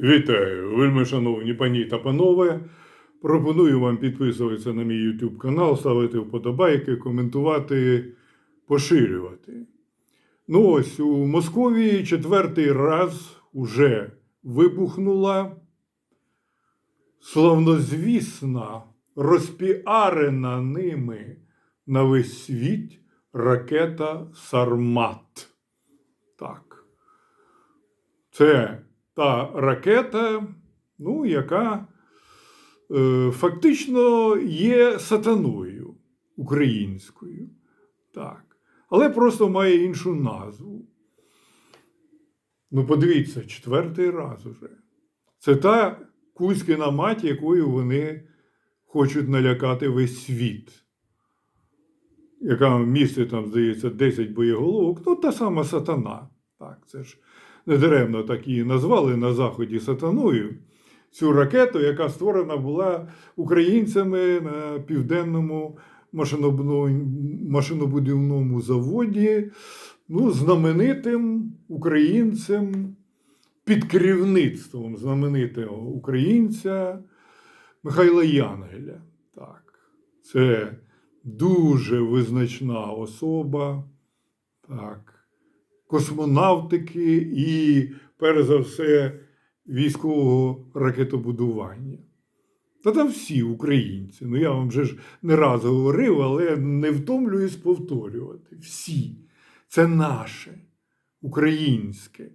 Вітаю, вельми шановні пані та панове. Пропоную вам підписуватися на мій YouTube канал, ставити вподобайки, коментувати, поширювати. Ну ось у Московії четвертий раз уже вибухнула славнозвісна, розпіарена ними на весь світ ракета Сармат. Так. Це та ракета, ну, яка е, фактично є сатаною українською. Так. Але просто має іншу назву. Ну, подивіться, четвертий раз уже. Це та Кузькіна мать, якою вони хочуть налякати весь світ. Яка містить там, здається, 10 боєголовок, ну та сама сатана. Так, це ж недаремно так її назвали на Заході сатаною. Цю ракету, яка створена була українцями на південному машинобудівному заводі, ну, знаменитим українцем під керівництвом знаменитого українця Михайла Янгеля. Так, це дуже визначна особа. Так космонавтики і, перш за все, військового ракетобудування. Та там всі українці. Ну, я вам вже ж не раз говорив, але не втомлююсь повторювати. Всі. Це наше українське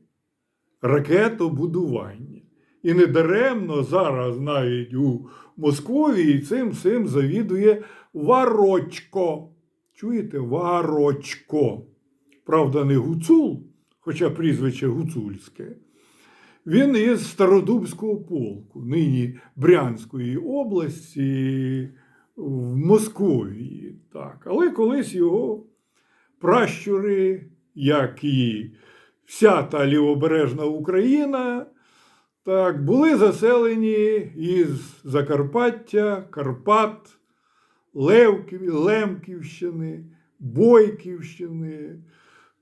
ракетобудування. І недаремно зараз навіть у Московії цим всім завідує Варочко. Чуєте? Варочко правда, не Гуцул, хоча прізвище Гуцульське. Він із Стародубського полку, нині Брянської області в Московії. Так. Але колись його пращури, як і вся та лівобережна Україна, так, були заселені із Закарпаття, Карпат, Лемківщини, Бойківщини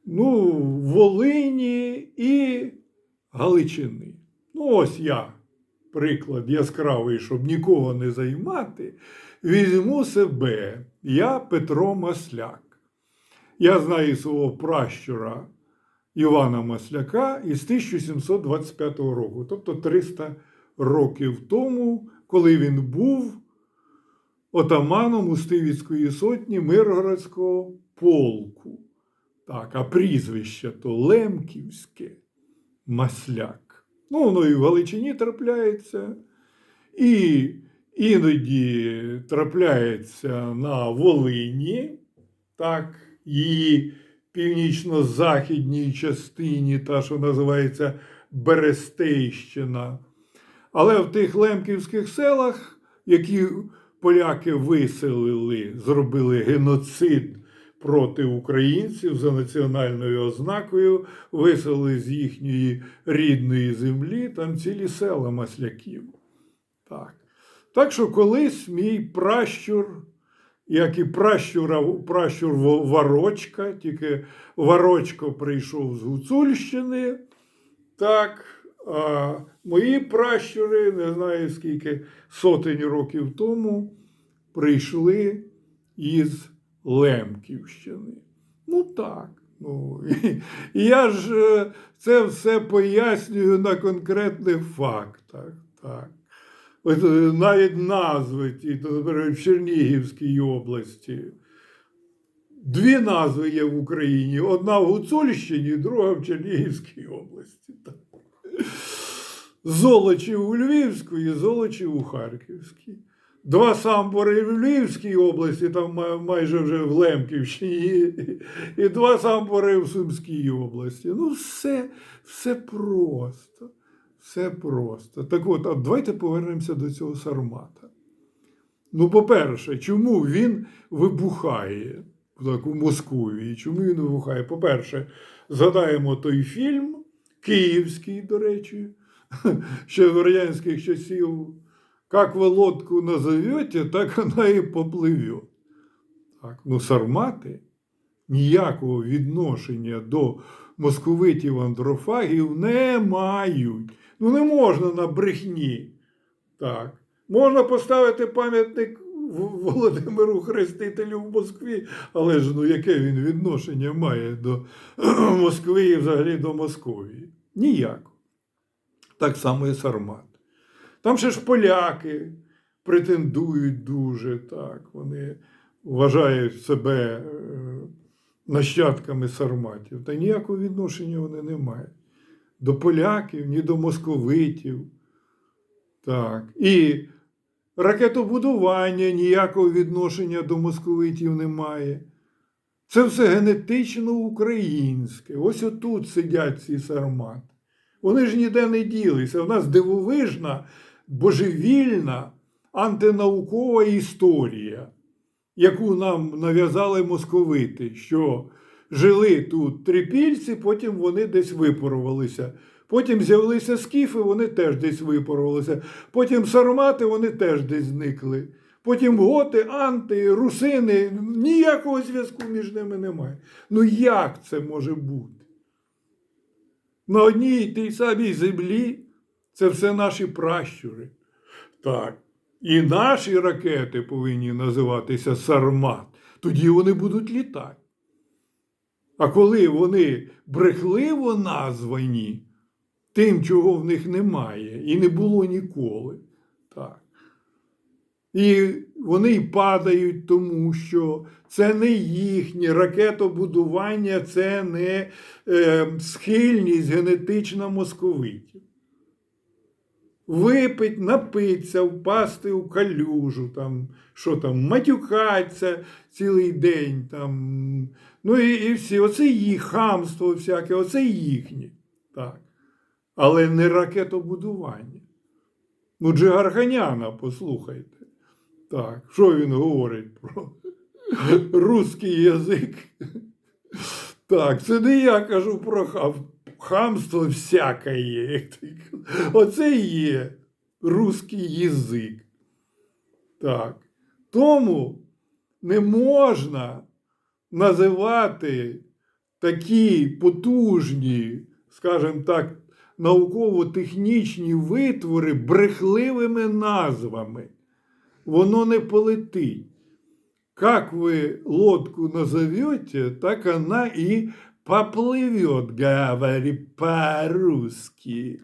ну, Волині і Галичини. Ну, ось я, приклад яскравий, щоб нікого не займати, візьму себе, я Петро Масляк. Я знаю свого пращура Івана Масляка із 1725 року, тобто 300 років тому, коли він був отаманом Устивіцької сотні Миргородського полку. Так, а прізвище то Лемківське Масляк. Ну, воно і в Галичині трапляється, і іноді трапляється на Волині, так, її північно-західній частині, та, що називається Берестейщина. Але в тих лемківських селах, які поляки виселили, зробили геноцид проти українців за національною ознакою, виселили з їхньої рідної землі, там цілі села масляків. Так. так що колись мій пращур, як і пращур Во- Варочка, тільки Варочко прийшов з Гуцульщини, так, а мої пращури, не знаю скільки сотень років тому, прийшли із Лемківщини. Ну так. Ну, і, і я ж е, це все пояснюю на конкретних фактах. Так. От, е, навіть назви ті, наприклад, в Чернігівській області. Дві назви є в Україні: одна в Гуцульщині, друга в Чернігівській області. Так. Золочів у Львівській, Золочів у Харківській. Два самбори в Львівській області, там майже вже в Лемківщині, і два самбори в Сумській області. Ну, все, все просто. Все просто. Так от, а давайте повернемося до цього Сармата. Ну, по-перше, чому він вибухає так, у Московії? Чому він вибухає? По-перше, згадаємо той фільм, київський, до речі, ще з радянських часів. Как ви лодку назовете, так вона і попливе. Так, ну, сармати ніякого відношення до московитів андрофагів не мають. Ну не можна на брехні. Так. Можна поставити пам'ятник Володимиру Хрестителю в Москві, але ж ну яке він відношення має до Москви і взагалі до Московії? Ніяко. Так само і Сармат. Там ще ж поляки претендують дуже, так. Вони вважають себе е, нащадками сарматів. Та ніякого відношення вони не мають. До поляків, ні до московитів. Так. І ракетобудування ніякого відношення до московитів немає. Це все генетично українське. Ось отут сидять ці сармати. Вони ж ніде не ділися. У нас дивовижна, божевільна антинаукова історія, яку нам нав'язали московити, що жили тут трипільці, потім вони десь випарувалися. Потім з'явилися скіфи, вони теж десь випарувалися. Потім сармати, вони теж десь зникли. Потім готи, анти, русини, ніякого зв'язку між ними немає. Ну як це може бути? На одній тій самій землі це все наші пращури. Так. І наші ракети повинні називатися Сармат. Тоді вони будуть літати. А коли вони брехливо названі тим, чого в них немає, і не було ніколи. Так. І вони й падають, тому що це не їхнє ракетобудування, це не е, схильність генетична московитів. Випить, напитися, впасти у калюжу, там, що там, матюкаться цілий день. Там, ну і, і всі. Оце їх хамство всяке, оце їхнє. Так. Але не ракетобудування. Ну, Джигарханяна, послухайте. Так, що він говорить про русський язик? Так, це не я кажу про хам, хамство є. як. Оце і є русський язик. Так. Тому не можна називати такі потужні, скажімо так, науково-технічні витвори брехливими назвами. Воно не полетить. Как вы лодку назовете, так она и поплывет, говори по-русски.